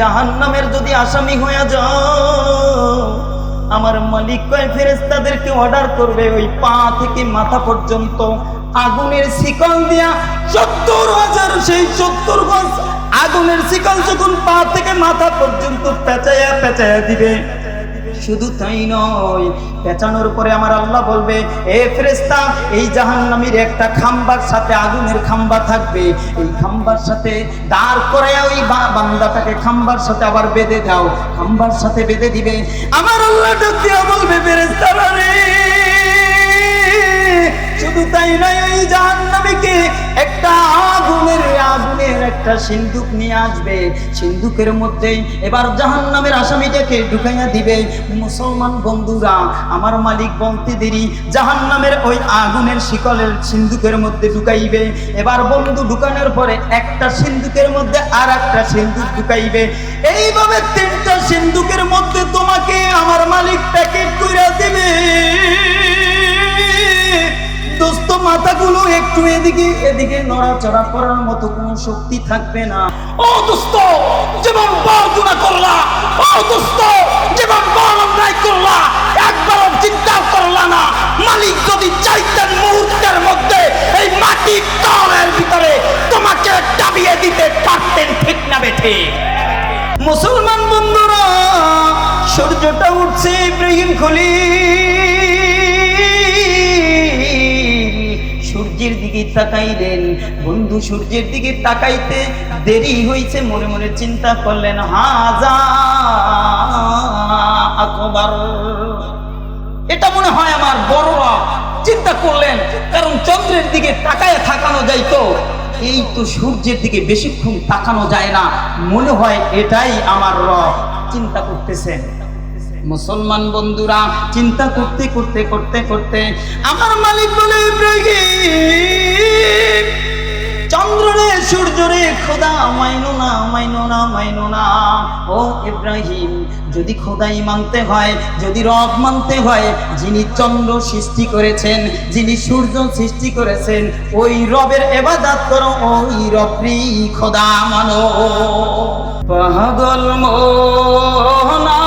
জাহান্নামের যদি আসামি হয়ে যাও, আমার মালিক কয় ফেরেস্তাদেরকে অর্ডার করবে ওই পা থেকে মাথা পর্যন্ত। আগুনের শিকল দিয়া সত্তর হাজার, সেই সত্তর গজ আগুনের শিকল যখন পা থেকে মাথা পর্যন্ত পেঁচাইয়া পেঁচাইয়া দিবে। শুধু তাই নয়, পেঁচানোর পরে আমার আল্লাহ বলবে, এ ফেরেস্তা এই জাহান্নামীর একটা খাম্বার সাথে আগুনের খাম্বা থাকবে। এই খাম্বার সাথে দাঁড় করে ওই বান্দাটাকে খাম্বার সাথে আবার বেঁধে দাও। খাম্বার সাথে বেঁধে দিবে। আমার আল্লাহ বলবে ফেরেস্তারা রে! শুধু তাই নয় এই জাহান্নামীকে একটা আগুনের আগুনের একটা সিন্ধুক নিয়ে আসবে। সিন্ধুকের মধ্যে এবার জাহান্নামের আসামিটাকে ঢুকাইয়া দিবে। মুসলমান বন্ধুরা, আমার মালিক বলতে দেরি, জাহান্নামের ওই আগুনের শিকলের সিন্ধুকের মধ্যে ঢুকাইবে। এবার বন্ধু ঢুকানোর পরে একটা সিন্ধুকের মধ্যে আর একটা সিন্ধুক ঢুকাইবে। এইভাবে তিনটা সিন্ধুকের মধ্যে তোমাকে আমার মালিক প্যাকেট করে দিবে। দোস্ত মাথাগুলো একটু এদিকে এদিকে নড়াচড়া করার মতো কোনো শক্তি থাকবে না। ও দোস্ত যেমন গুণা করলা ও দোস্ত যেমন অন্যায় করলা একবারও চিন্তা করলা না। মালিক যদি চাইতেন মুহূর্তের মধ্যে এই মাটি তলের ভিতরে তোমাকে ডাবিয়ে দিতে পারতেন ঠিক না বেঠে। মুসলমান বন্ধুরা সূর্যটা উঠছে ইব্রাহিম খলি দিকে তাকাইলেন। বন্ধু সূর্যের দিকে তাকাইতে দেরি হয়েছে মনে মনে চিন্তা করলেন, হাজা আকবার। এটা মনে হয় আমার বড়রা চিন্তা করলেন, কারণ চন্দ্রের দিকে তাকায় থাকানো যাইতো। এই তো সূর্যের দিকে বেশিক্ষণ তাকানো যায় না, মনে হয় এটাই আমার রব। চিন্তা করতেছেন। মুসলমান বন্ধুরা, চিন্তা করতে করতে করতে করতে আমার মালিক বলে ইব্রাহিম যদি খোদাই মানতে হয়, যদি রব মানতে হয়, যিনি চন্দ্র সৃষ্টি করেছেন, যিনি সূর্য সৃষ্টি করেছেন, ওই রবের এবাদাত করো, ওই রবরি খোদা মানো। পাগল মন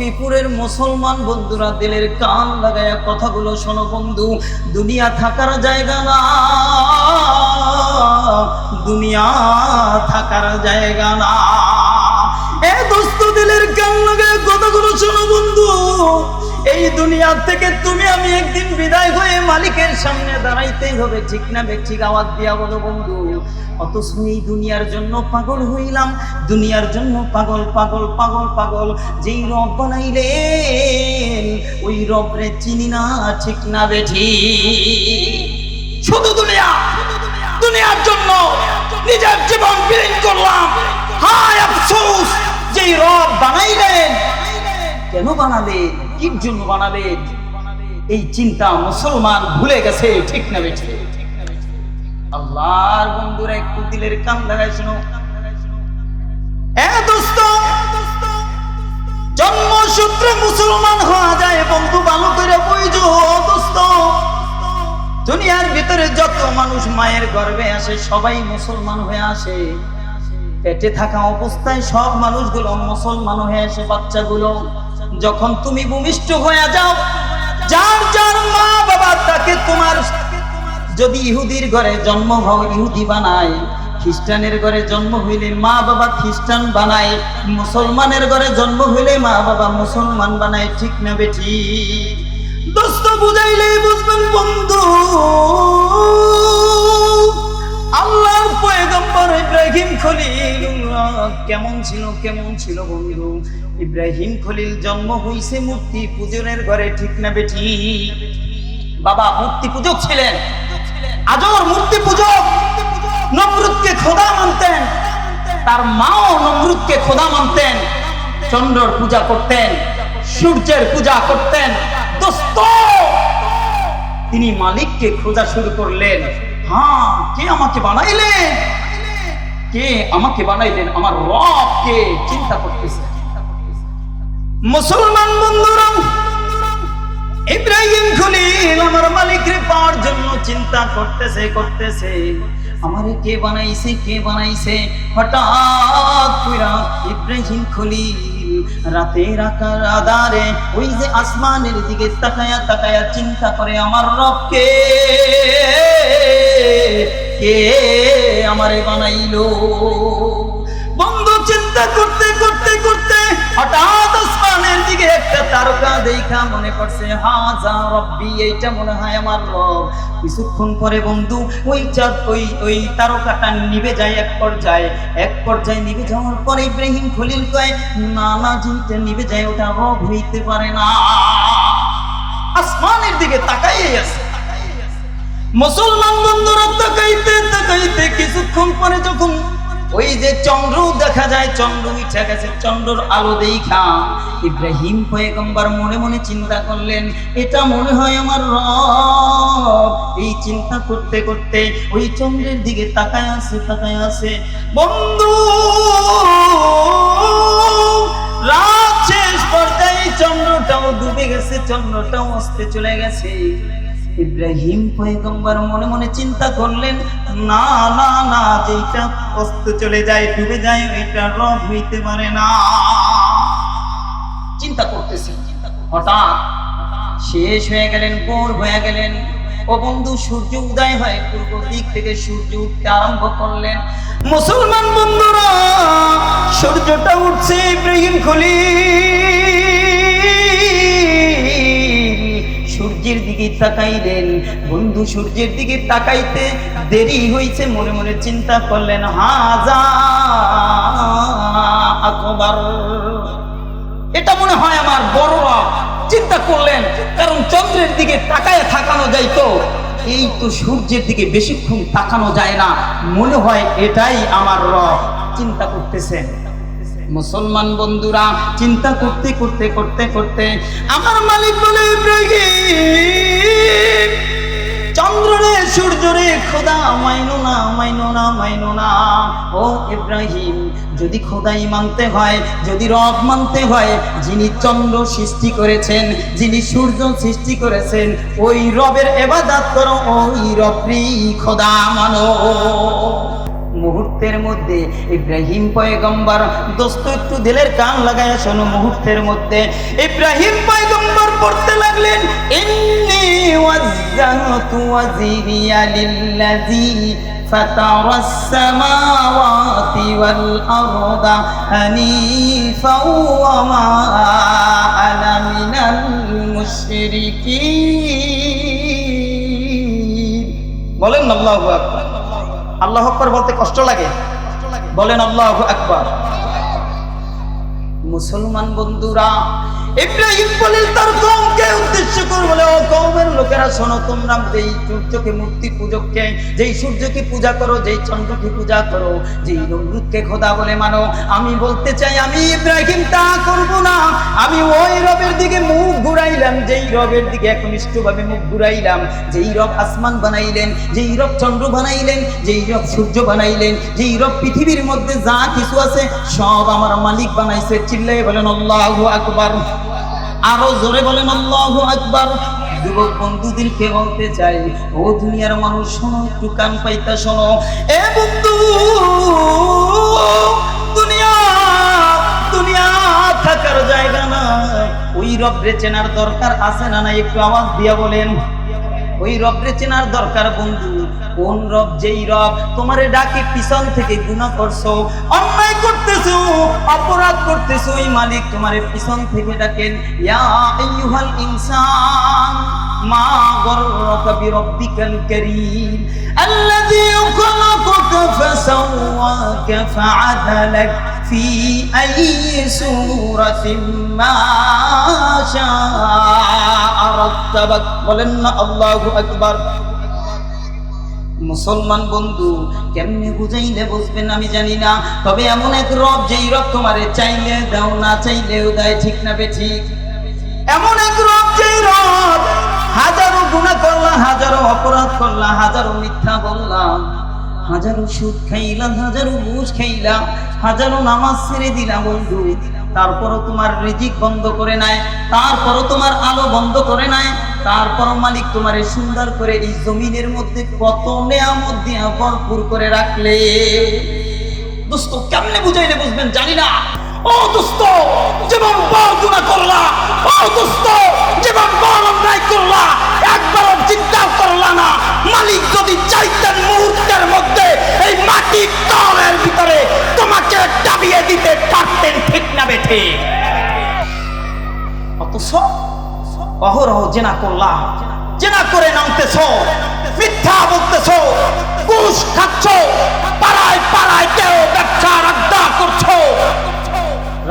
শফিপুরের মুসলমান বন্ধুরা দিলের কান লাগায়া কথাগুলো শোনো বন্ধু। দুনিয়া থাকার জায়গা না। দুনিয়া থাকার জায়গা না। এ দোস্ত দিলের কান লাগায় কথাগুলো শোনো বন্ধু। এই দুনিয়া থেকে তুমি আমি একদিন বিদায় হয়ে মালিকের সামনে দাঁড়াইতেই হবে, ঠিক না ঠিক আওয়াজ দিয়া বলো বন্ধু। অথচ এই দুনিয়ার জন্য পাগল হইলাম, দুনিয়ার জন্য পাগল পাগল পাগল পাগল। যেই রব বানাইলেন, ওই রবরে চিনি না, ঠিক না বেঠি শুধু দুনিয়া, দুনিয়ার জন্য নিজের জীবন বিলীন করলাম। হায় আফসোস, যেই রব বানাইলেন, কেন বানালেন? কির জন্য এই চিন্তা মুসলমান ভুলে গেছে, ঠিক না বেঠি? আল্লাহর বন্ধুরা, একটু দিলের কান লাগাই শোনো জন্মসূত্রে মুসলমান হওয়া যায়, বন্ধু ভালো করে বুঝো দোস্ত, দুনিয়ার ভিতরে যত মানুষ মায়ের গর্ভে আসে, সবাই মুসলমান হয়ে আসে। পেটে থাকা অবস্থায় সব মানুষগুলো মুসলমান হয়ে আসে, বাচ্চাগুলো। যখন তুমি ভূমিষ্ঠ হয়ে যাও, যার যার মা বাবা তাকে তোমার, যদি ইহুদির ঘরে জন্ম হও, ইহুদি বানায়, খ্রিস্টানের ঘরে জন্ম হইলে মা বাবা খ্রিস্টান বানায়, মুসলমানের ঘরে জন্ম হইলে মা বাবা মুসলমান বানায়, ঠিক না বেঠি? দোস্ত বুঝাইলে বুঝবেন বন্ধু। ইব্রাহিম খলিলুল্লাহ কেমন ছিল কেমন ছিল বন্ধু? ইব্রাহিম খলিল জন্ম হইছে মূর্তি পূজনের ঘরে, ঠিক না বেঠি বাবা, মূর্তি পূজক ছিলেন। আজর মূর্তি পূজক। নমরুদকে খোদা মানতেন। তার মাও নমরুদকে খোদা মানতেন। চন্দ্রর পূজা করতেন। সূর্যের পূজা করতেন। দোস্ত! তিনি মালিককে খোঁজা শুরু করলেন। হ্যাঁ কে আমাকে বানাইলেন কে আমাকে বানাইলেন? আমার রব কে? চিন্তা করতেছে। মুসলমান বন্ধুরা, ইব্রাহিম খলিল আমার মালিকের পাওয়ার জন্য চিন্তা করতেছে করতেছে। আমারে কে বানাইছে কে বানাইছে? হঠাৎ ইব্রাহিম খলিল রাতের আকার আধারে ওই যে আসমানের দিকে তাকায়া তাকায়া চিন্তা করে আমার রবকে। কে আমারে বানাইলো? বন্ধু, চিন্তা করতে করতে করতে হঠাৎ একটা তারকা দেখা মনে রব্বি, এইটা মনে হয় আমার রব। কিছুক্ষণ পরে বন্ধু, ওই চাঁদ, ওই ওই তারকাটা যায় এক পর্যায়ে। এক পর্যায়ে যাওয়ার পরে ইব্রাহিম খলিল কয়, না না, যেটা যায় ওটা রব হইতে পারে না। আসমানের দিকে তাকাইয়ে আছে। মুসলমান বন্ধুরা, তাকাইতে তাকাইতে কিছুক্ষণ পরে যখন ওই যে চন্দ্র দেখা যায়, চন্দ্র উঠে গেছে, চন্দ্রর আলো দেখা। ইব্রাহিম পয়গম্বর মনে মনে চিন্তা করলেন, এটা মনে হয় আমার রব। এই চিন্তা করতে করতে ওই চন্দ্রের দিকে তাকায় আছে তাকায় আছে। বন্ধু, রাত শেষ পর্যায়ে চন্দ্রটাও ডুবে গেছে, চন্দ্রটাও অস্তে চলে গেছে। ইব্রাহিম পয়গম্বর মনে মনে চিন্তা করলেন, না না না যেটা অস্ত চলে যায়, ডুবে যায়, ওইটা রব হইতে পারে না। চিন্তা করতেছে। হঠাৎ শেষ হয়ে গেলেন, ভোর হয়ে গেলেন। ও বন্ধু, সূর্য উদয় হয়, পূর্ব দিক থেকে সূর্য উঠতে আরম্ভ করলেন। মুসলমান বন্ধুরা, সূর্যটা উঠছে ইব্রাহিম খলি তাকাইলেন। বন্ধু সূর্যের দিকে তাকাইতে দেরি হইছে, মনে মনে চিন্তা করলেন, হাজা আকবার। এটা মনে হয় আমার বড় রব চিন্তা করলেন, কারণ চন্দ্রের দিকে তাকায় থাকানো যাইতো এই তো সূর্যের দিকে বেশিক্ষণ তাকানো যায় না, মনে হয় এটাই আমার রব। চিন্তা করতেছেন। মুসলমান বন্ধুরা, চিন্তা করতে করতে করতে করতে আমার মালিক বলে ইব্রাহিম চন্দ্ররে সূর্যরে খোদা, মাইনো না মাইনো না মাইনো না। ও ইব্রাহিম, যদি খোদাই মানতে হয়, যদি রব মানতে হয়, যিনি চন্দ্র সৃষ্টি করেছেন, যিনি সূর্য সৃষ্টি করেছেন, ওই রবের এবাদাত করো, ওই রবরি খোদা মানো। মুহূর্তের মধ্যে ইব্রাহিম পয়গম্বর দোস্ত একটু দিলের কান লাগায় শোনো মুহূর্তের মধ্যে ইব্রাহিম পয়গম্বর পড়তে লাগলেন ইন্নি ওয়াজ্জাহতু ওয়াজিরিয়া লিল্লাযী فطر السماوات والأرض حنيفا وما أنا من المشركين বলেন আল্লাহু আকবার আল্লাহ আকবার বলতে কষ্ট লাগে। বলেন আল্লাহ আকবার। মুসলমান বন্ধুরা, ইব্রাহিম তার কমকে উদ্দেশ্য ও কমের লোকেরা, শোনো, তোমরা যেই সূর্যকে মূর্তি পূজককে, যেই সূর্যকে পূজা করো, যেই চন্দ্রকে পূজা করো, যেই নমরুদকে খোদা বলে মানো, আমি বলতে চাই, আমি ইব্রাহিম তা করব না, আমি দিকে ঘুরাইলাম যেই রবের দিকে একনিষ্ঠভাবে মুখ ঘুরাইলাম, যেই রব আসমান বানাইলেন, যেই রব চন্দ্র বানাইলেন, যেই রব সূর্য বানাইলেন, যেই রব পৃথিবীর মধ্যে যা কিছু আছে, সব আমার মালিক বানাইছে। চিল্লাই বলেন, আল্লাহু আকবার। আরও জোরে বলেন, আল্লাহু আকবার। যুবক বন্ধুদেরকে বলতে চাই, ও দুনিয়ার মানুষ, শোনো, একটু কান পাইতা শোনো। এ বন্ধু ওই রবরে চেনার দরকার আছে না না একটু আওয়াজ দিয়া বলেন। ওই রবরে চেনার দরকার বন্ধু, কোন রব যেই রব? তোমারে ডাকে পিছন থেকে গুণা করছ, অন্যায় করতেছো, অপরাধ করতেছো, ওই মালিক তোমারে পিছন থেকে ডাকেন, ইয়া আইয়ুহাল ইনসান, মা গররাকা বিরব্বিকাল কারীম, আল্লাযী খালাকাকা ফাসাওয়াকা ফাআদালাকা। في أي سورة ما شاء رتبك বলেন না আল্লাহু আকবার মুসলমান বন্ধু কেমনে বুঝাইলে বুঝবেন আমি জানি না তবে এমন এক রব যেই রব তোমারে চাইলে দাও না চাইলেও দেয় ঠিক না বে ঠিক এমন এক রব যেই রব হাজারো গুণা করলাম হাজারো অপরাধ করলাম হাজারো মিথ্যা বললাম হাজারো সুদ খাইলাম, হাজারো ঘুষ খাইলাম, হাজারো নামাজ ছেড়ে দিলাম, বন্ধু। তারপরও তোমার রিজিক বন্ধ করে নাই, তারপরও তোমার আলো বন্ধ করে নাই তারপর মালিক তোমার সুন্দর করে এই জমিনের মধ্যে কত নেয়ামত দিয়া ভরপুর করে রাখলে। দোস্ত, কেমনে বুঝাইলে বুঝবেন? জানি না। ও দোস্ত বড় দিতে পারতেন ঠিক না বেঠে। অথচ অহরহ জেনা করলা জেনা করে নামতেছ, মিথ্যা বলতেছ খাচ্ছ, পাড়ায় পাড়ায় কেউ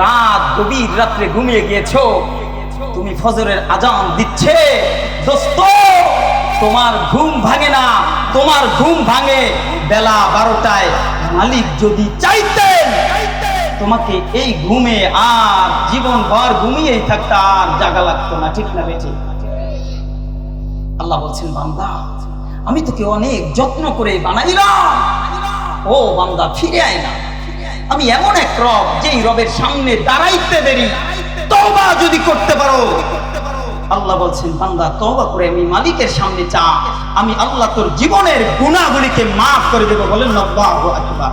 রাত গভীর রাত্রে ঘুমিয়ে গিয়েছো, তুমি ফজরের আজান দিচ্ছে, দোস্ত, তোমার ঘুম ভাঙে না, তোমার ঘুম ভাঙে, বেলা বারোটায় মালিক যদি চাইতেন তোমাকে এই ঘুমে আর জীবন ভর ঘুমিয়েই থাকতে আর জাগা লাগতো না, ঠিক না বেঁচে আল্লাহ বলছেন, বান্দা, আমি তোকে অনেক যত্ন করে বানাইলাম। ও বান্দা, ফিরে আয় না। আমি এমন এক রব যেই রবের সামনে দাঁড়াইতে দেরি। তওবা যদি করতে পারো। আল্লাহ বলছেন, বান্দা, তওবা করে আমি মালিকের সামনে চা। আমি আল্লাহ তোর জীবনের গুণাগুলিকে মাফ করে দেবো বলেন, আল্লাহু আকবার।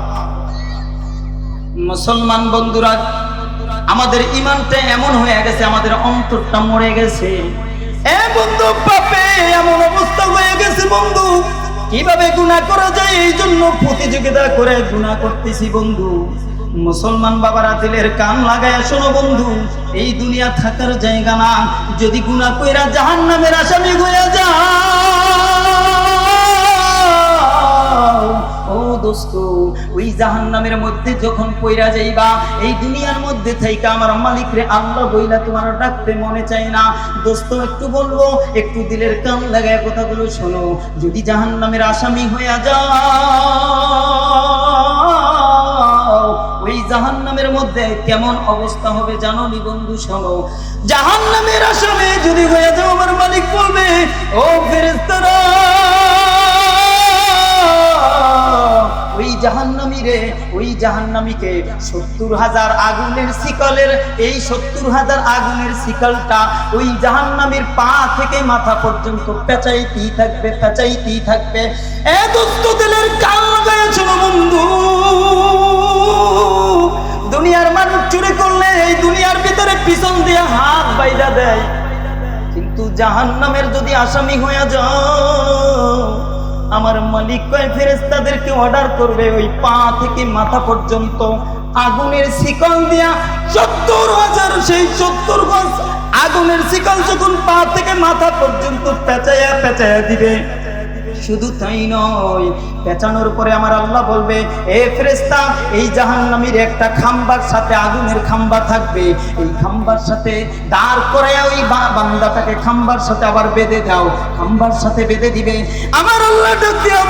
মুসলমান বন্ধুরা, আমাদের ইমানটা এমন হয়ে গেছে, আমাদের অন্তরটা মরে গেছে। এ বন্ধু পাপে এমন অবস্থা হয়ে গেছে বন্ধু। কীভাবে গুনাহ করা যায়? এই জন্য প্রতিযোগিতা করে গুনাহ করতেছি বন্ধু। মুসলমান বাবারা, দিলের কান লাগায় শোনো বন্ধু। এই দুনিয়া থাকার জায়গা না। যদি গুনাহ কইরা জাহান্নামের আসামি হয়ে যা দোস্ত, ওই মধ্যে যখন যাইবা, এই দুনিয়ার মধ্যে আমার মালিক রে আল্লাহ বইলা তোমার ডাকতে মনে না। দোস্ত, একটু বলব, একটু দিলের কান লাগায় কথাগুলো শোনো। যদি আসামি হইয়া ওই জাহান্নামের মধ্যে কেমন অবস্থা হবে জানো নি বন্ধু, শোনো। জাহান্নামের আসামে যদি হয়ে যাও, আমার মালিক বলবে, ও ফেরেস্তারা জাহান্নামী রে ওই জাহান্নামীকে সত্তর হাজার আগুনের শিকলের, এই সত্তর হাজার আগুনের শিকলটা ওই জাহান্নামীর পা থেকে মাথা পর্যন্ত পেঁচাইতেই থাকবে পেঁচাইতেই থাকবে। এ দোস্ত দিলের কান লাগাইছো বন্ধু। দুনিয়ার মানুষ চুরি করলে এই দুনিয়ার ভিতরে পিছন দিয়ে হাত বাইরা দেয়। কিন্তু জাহান্নামের যদি আসামি হয়ে যাও আমার মালিক কয় ফেরেস্তাদেরকে অর্ডার করবে ওই পা থেকে মাথা পর্যন্ত। আগুনের শিকল দিয়া সত্তর হাজার, সেই সত্তর গজ আগুনের শিকল যখন পা থেকে মাথা পর্যন্ত পেঁচাইয়া পেঁচাইয়া দিবে। শুধু তাই নয়, পেঁচানোর পরে আমার আল্লাহ বলবে, এ ফেরেস্তা এই জাহান্নামীর একটা খাম্বার সাথে আগুনের খাম্বা থাকবে। এই খাম্বার সাথে দাঁড় করায় ওই বান্দাটাকে খাম্বার সাথে আবার বেঁধে দাও। খাম্বার সাথে বেঁধে দিবে। আমার আল্লাহ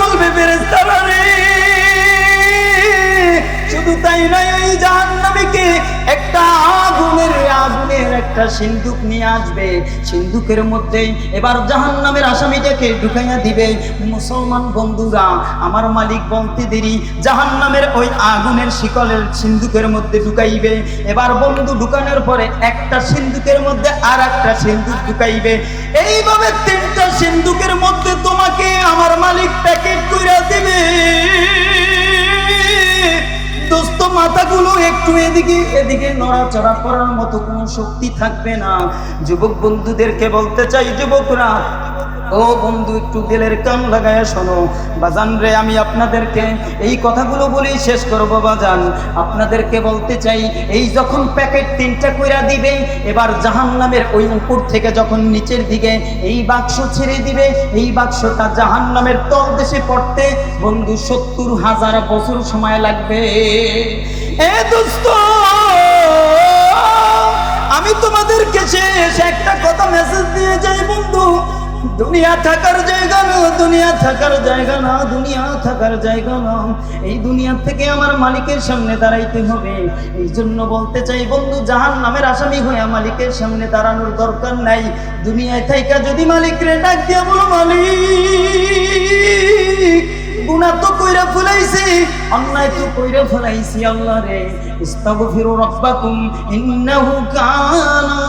বলবে ফেরেস্তারা রে! শুধু তাই নয়, ওই জাহান্নামীকে একটা আগুনের আগুনের একটা সিন্ধুক নিয়ে আসবে। সিন্ধুকের মধ্যে এবার জাহান্নামের আসামিটাকে ঢুকাইয়া দিবে। মুসলমান বন্ধুরা, আমার মালিক বলতে দেরি, জাহান্নামের ওই আগুনের শিকলের সিন্ধুকের মধ্যে ঢুকাইবে। এবার বন্ধু ঢুকানোর পরে একটা সিন্ধুকের মধ্যে আর একটা সিন্ধুক ঢুকাইবে। এইভাবে তিনটা সিন্ধুকের মধ্যে তোমাকে আমার মালিক প্যাকেট করে দিবে। দোস্ত, মাথাগুলো একটু এদিকে এদিকে নড়াচড়া করার মতো কোনো শক্তি থাকবে না। যুবক বন্ধুদেরকে বলতে চাই, যুবকরা ও বন্ধু, একটু দিলের কান লাগায় শোনো। বাজান রে, আমি আপনাদেরকে এই কথাগুলো বলেই শেষ করব, বাজান। আপনাদেরকে বলতে চাই, এই যখন প্যাকেট তিনটা কইরা দিবে, এবার জাহান নামের ওই উপর থেকে যখন নিচের দিকে এই বাক্স ছেড়ে দিবে, এই বাক্সটা জাহান নামের তল দেশে পড়তে বন্ধু, সত্তর হাজার বছর সময় লাগবে। এ দোস্ত, আমি তোমাদেরকে শেষ একটা কথা মেসেজ দিয়ে যাই বন্ধু দুনিয়া থাকার জায়গা না, দুনিয়া থাকার জায়গা না, দুনিয়া থাকার জায়গা না। এই দুনিয়া থেকে আমার মালিকের সামনে দাঁড়াইতে হবে। এই জন্য বলতে চাই, বন্ধু জাহান নামের আসামি হয়ে মালিকের সামনে দাঁড়ানোর দরকার নাই। দুনিয়ায় থাইকা যদি মালিক রে ডাক দিয়া বলো, মালিক, গুনাহ তো কইরা ফেলাইছি, অন্যায় তো কইরা ফেলাইছি আল্লাহ রে। ইস্তাগফিরু রাব্বাকুম, ইন্নাহু কানা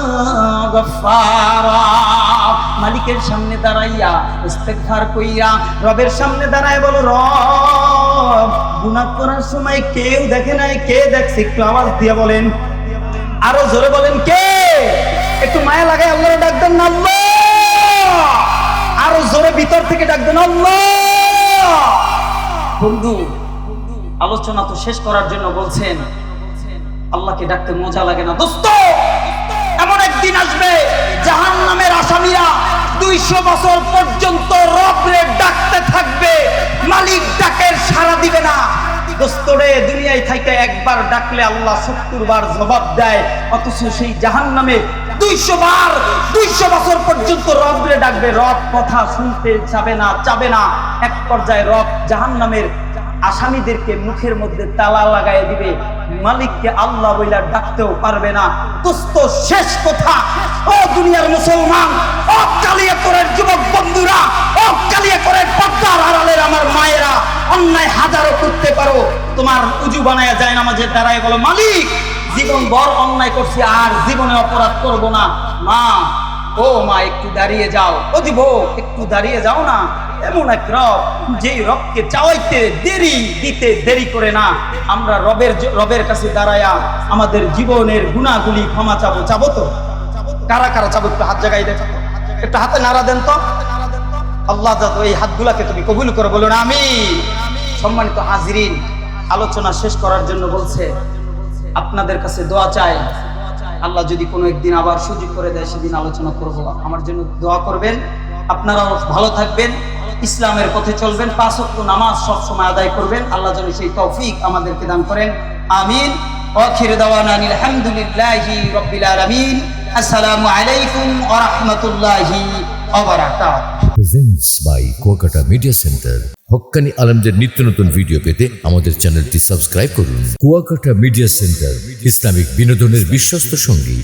গাফফারা। মালিকের সামনে দাঁড়াইয়া ইস্তেগফার কইরা রবের সামনে দাঁড়ায় বলো, রব, গুনাহ করার সময় কেউ দেখে নাই, কে দেখছে? একটু আওয়াজ দিয়ে বলেন। আরও জোরে বলেন, কে? একটু মায়া লাগায় আল্লাহ ডাক দেন, আল্লাহ! আরও জোরে ভিতর থেকে ডাক দেন, আল্লাহ! বন্ধু, আলোচনা তো শেষ করার জন্য বলছেন, আল্লাহকে ডাকতে মজা লাগে না। দোস্ত! দুইশো বছর পর্যন্ত রবরে ডাকতে থাকবে, মালিক ডাকের সারা দিবে না। দুনিয়ায় থাইকে একবার ডাকলে আল্লাহ জবাব দেয়, অথচ সেই দুইশো বার, দুইশো বছর পর্যন্ত ডাকবে। রব কথা শুনতে চাবে না চাবে না। এক পর্যায়ে রব জাহান নামের আসামিদেরকে মুখের মধ্যে তালা লাগাই দিবে। মালিককে আল্লাহ বইলা ডাকতেও পারবে না। দোস্ত, শেষ কথা। ও দুনিয়ার মুসলমান, ও কালিয়াকরের যুবক বন্ধুরা, ও কালিয়াকরের পর্দার আড়ালের আমার মায়েরা, অন্যায় হাজারো করতে পারো। তোমার উজু বানায়া যায় না মাঝে দ্বারাই বলো, মালিক, জীবন বর অন্যায় করছি, আর জীবনে অপরাধ করব না। মা, ও মা, একটু দাঁড়িয়ে যাও। ও দিব একটু দাঁড়িয়ে যাও না। এমন এক রব, যেই রবকে চাওয়াইতে দেরি, দিতে দেরি করে না। আমরা রবের রবের কাছে দাঁড়ায়া আমাদের জীবনের গুণাগুলি ক্ষমা চাবো চাবো তো? কারা কারা চাবো? একটু হাত জাগাই দেখো। একটু হাতে নাড়া দেন তো। আল্লাহ যাতে এই হাতগুলাকে তুমি কবুল করে, বলুন আমি সম্মানিত হাজিরিন, আলোচনা শেষ করার জন্য বলছে, আপনাদের কাছে দোয়া চাই। আল্লাহ যদি কোনো একদিন আবার সুযোগ করে দেয়, সেদিন আলোচনা করব। আমার জন্য দোয়া করবেন। আপনারাও ভালো থাকবেন। ইসলামের পথে চলবেন, পাঁচ ওয়াক্ত নামাজ সব সময় আদায় করবেন। আল্লাহ যেন সেই তৌফিক আমাদেরকে দান করেন। আমিন। ওয়াখির দাওয়ানা আলহামদুলিল্লাহি রাব্বিল আসসালামু আলাইকুম ওয়া রাহমাতুল্লাহি ওয়া বারাকাতুহু। প্রেজেন্টস বাই কুয়াকাটা আলমদের নিত্য নতুন ভিডিও পেতে আমাদের চ্যানেলটি সাবস্ক্রাইব করুন। কুয়াকাটা মিডিয়া সেন্টার ইসলামিক বিনোদনের বিশ্বস্ত সঙ্গী।